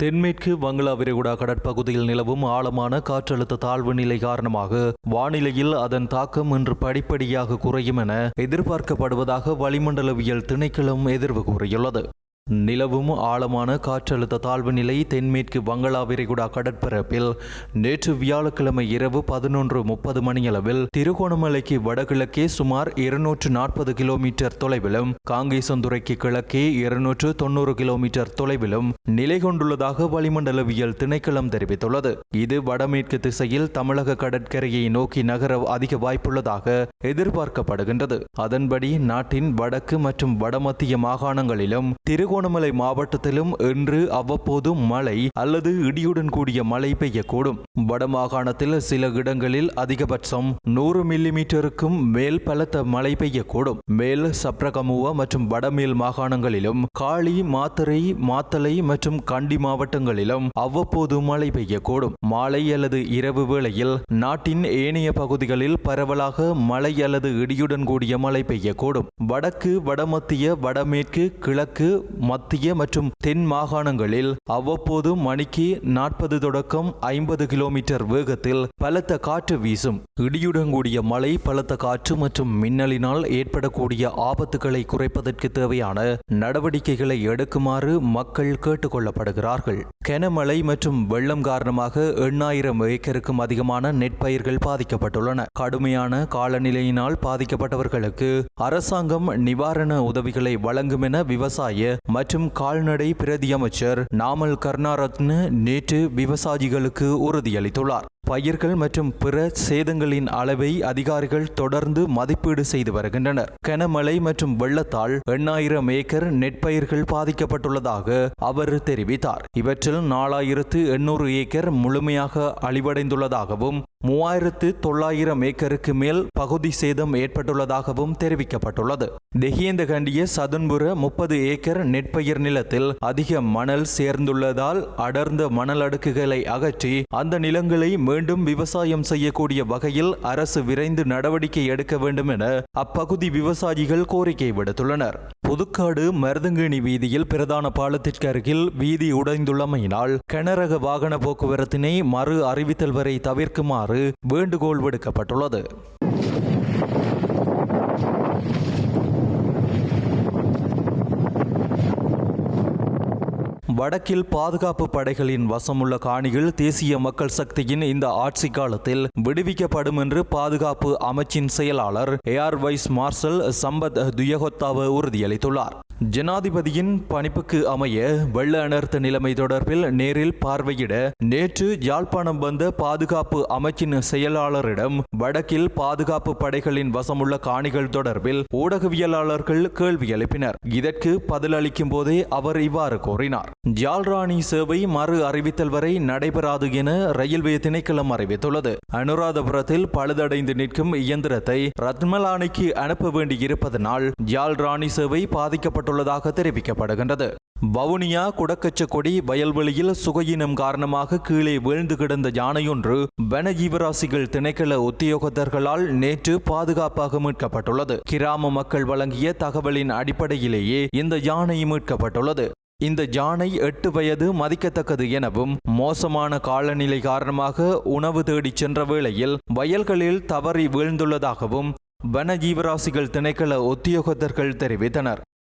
தென்மேற்கு வங்களா விரிகுடா கடற்பகுதியில் நிலவும் ஆழமான காற்றழுத்த தாழ்வு நிலை காரணமாக வானிலையில் அதன் தாக்கம் இன்று படிப்படியாக குறையும் என எதிர்பார்க்கப்படுவதாக வளிமண்டலவியல் திணைக்களம் எதிர்வு கூறியுள்ளது. நிலவும் ஆழமான காற்றழுத்த தாழ்வு நிலை தென்மேற்கு வங்களா விரிகுடா கடற்பரப்பில் நேற்று வியாழக்கிழமை இரவு பதினொன்று முப்பது மணியளவில் திருகோணமலைக்கு வடகிழக்கே சுமார் இருநூற்று நாற்பது கிலோமீட்டர் தொலைவிலும் காங்கேசந்துறைக்கு கிழக்கே இருநூற்று தொன்னூறு கிலோமீட்டர் தொலைவிலும் நிலை கொண்டுள்ளதாக வளிமண்டலவியல் திணைக்களம் தெரிவித்துள்ளது. இது வடமேற்கு திசையில் தமிழக கடற்கரையை நோக்கி நகர அதிக வாய்ப்புள்ளதாக எதிர்பார்க்கப்படுகின்றது. அதன்படி நாட்டின் வடக்கு மற்றும் வடமத்திய மாகாணங்களிலும் திருகோண திருகோணமலை மாவட்டத்திலும் இன்று அவ்வப்போது மழை அல்லது இடியுடன் கூடிய மழை பெய்யக்கூடும். வடமாகாணத்தில் சில இடங்களில் அதிகபட்சம் நூறு மில்லிமீட்டருக்கும் மேல் பலத்த மழை பெய்யக்கூடும். மேல் சப்ரகமுவ மற்றும் வடமேல் மாகாணங்களிலும் காளி மாத்தறை மாத்தலை மற்றும் கண்டி மாவட்டங்களிலும் அவ்வப்போது மழை பெய்யக்கூடும். மாலை அல்லது இரவு வேளையில் நாட்டின் ஏனைய பகுதிகளில் பரவலாக மழை அல்லது இடியுடன் கூடிய மழை பெய்யக்கூடும். வடக்கு வடமத்திய வடமேற்கு கிழக்கு மத்திய மற்றும் தென் மாகாணங்களில் அவ்வப்போது மணிக்கு நாற்பது தொடக்கம் ஐம்பது கிலோமீட்டர் வேகத்தில் பலத்த காற்று வீசும். இடியுடன் கூடிய மழை பலத்த காற்று மற்றும் மின்னலினால் ஏற்படக்கூடிய ஆபத்துகளை குறைப்பதற்கு தேவையான நடவடிக்கைகளை எடுக்குமாறு மக்கள் கேட்டுக்கொள்ளப்படுகிறார்கள். கனமழை மற்றும் வெள்ளம் காரணமாக எண்ணாயிரம் ஏக்கருக்கும் அதிகமான நெற்பயிர்கள் பாதிக்கப்பட்டுள்ளன. கடுமையான காலநிலையினால் பாதிக்கப்பட்டவர்களுக்கு அரசாங்கம் நிவாரண உதவிகளை வழங்கும் என விவசாய மற்றும் கால்நடை பிரதி அமைச்சர் நாமல் கருணாரத்ன நேற்று விவசாயிகளுக்கு உறுதியளித்துள்ளார். பயிர்கள் மற்றும் பிற சேதங்களின் அளவை அதிகாரிகள் தொடர்ந்து மதிப்பீடு செய்து வருகின்றனர். கனமழை மற்றும் வெள்ளத்தால் எண்ணாயிரம் ஏக்கர் நெற்பயிர்கள் பாதிக்கப்பட்டுள்ளதாக அவர் தெரிவித்தார். இவற்றில் நாலாயிரத்து எண்ணூறு ஏக்கர் முழுமையாக அழிவடைந்துள்ளதாகவும் மூவாயிரத்து தொள்ளாயிரம் ஏக்கருக்கு மேல் பகுதி சேதம் ஏற்பட்டுள்ளதாகவும் தெரிவிக்கப்பட்டுள்ளது. தெஹியந்தகண்டிய சதுன்புற முப்பது ஏக்கர் நெற்பயிர் நிலத்தில் அதிக மணல் சேர்ந்துள்ளதால் அடர்ந்த மணல் அடுக்குகளை அகற்றி அந்த நிலங்களை மீண்டும் விவசாயம் செய்யக்கூடிய வகையில் அரசு விரைந்து நடவடிக்கை எடுக்க வேண்டும் என அப்பகுதி விவசாயிகள் கோரிக்கை விடுத்துள்ளனர். புதுக்காடு மருதங்கேணி வீதியில் பிரதான பாலத்திற்கு அருகில் வீதி உடைந்துள்ளமையினால் கனரக வாகன போக்குவரத்தினை மறு அறிவித்தல் வரை தவிர்க்குமாறு வேண்டுகோள் விடுக்கப்பட்டுள்ளது. வடக்கில் பாதுகாப்பு படைகளின் வசமுள்ள காணிகள் தேசிய மக்கள் சக்தியின் இந்த ஆட்சி காலத்தில் விடுவிக்கப்படும் என்று பாதுகாப்பு அமைச்சின் செயலாளர் air vice marshal Sampath Thuyacontha உறுதியளித்துள்ளார். ஜனாதிபதியின் பணிப்புக்கு அமைய வெள்ள அனர்த்த நிலைமை தொடர்பில் நேரில் பார்வையிட நேற்று யாழ்ப்பாணம் வந்த பாதுகாப்பு அமைச்சின் செயலாளரிடம் வடக்கில் பாதுகாப்பு படைகளின் வசமுள்ள காணிகள் தொடர்பில் ஊடகவியலாளர்கள் கேள்வி எழுப்பினர். இதற்கு பதிலளிக்கும் போதே அவர் இவ்வாறு கூறினார். ஜால்ராணி சேவை மறு அறிவித்தல் வரை நடைபெறாது என ரயில்வே திணைக்களம் அறிவித்துள்ளது. அனுராதபுரத்தில் பழுதடைந்து நிற்கும் இயந்திரத்தை ரத்மலானிக்கு அனுப்ப வேண்டியிருப்பதனால் ஜால்ராணி சேவை பாதிக்கப்பட்ட பாதிக்கப்பட்டுள்ளதாக தெரிவிக்கப்படுகின்றது. வவுனியா குடக்கச்சக்கொடி வயல்வெளியில் சுகையினம் காரணமாக கீழே வீழ்ந்து கிடந்த யானையொன்று வனஜீவராசிகள் திணைக்கள உத்தியோகத்தர்களால் நேற்று பாதுகாப்பாக மீட்கப்பட்டுள்ளது. கிராம மக்கள் வழங்கிய தகவலின் அடிப்படையிலேயே இந்த யானை மீட்கப்பட்டுள்ளது. இந்த யானை எட்டு வயது மதிக்கத்தக்கது எனவும் மோசமான காலநிலை காரணமாக உணவு தேடிச் சென்ற வேளையில் வயல்களில் தவறி வீழ்ந்துள்ளதாகவும் வனஜீவராசிகள் திணைக்கள உத்தியோகத்தர்கள் தெரிவித்தனர்.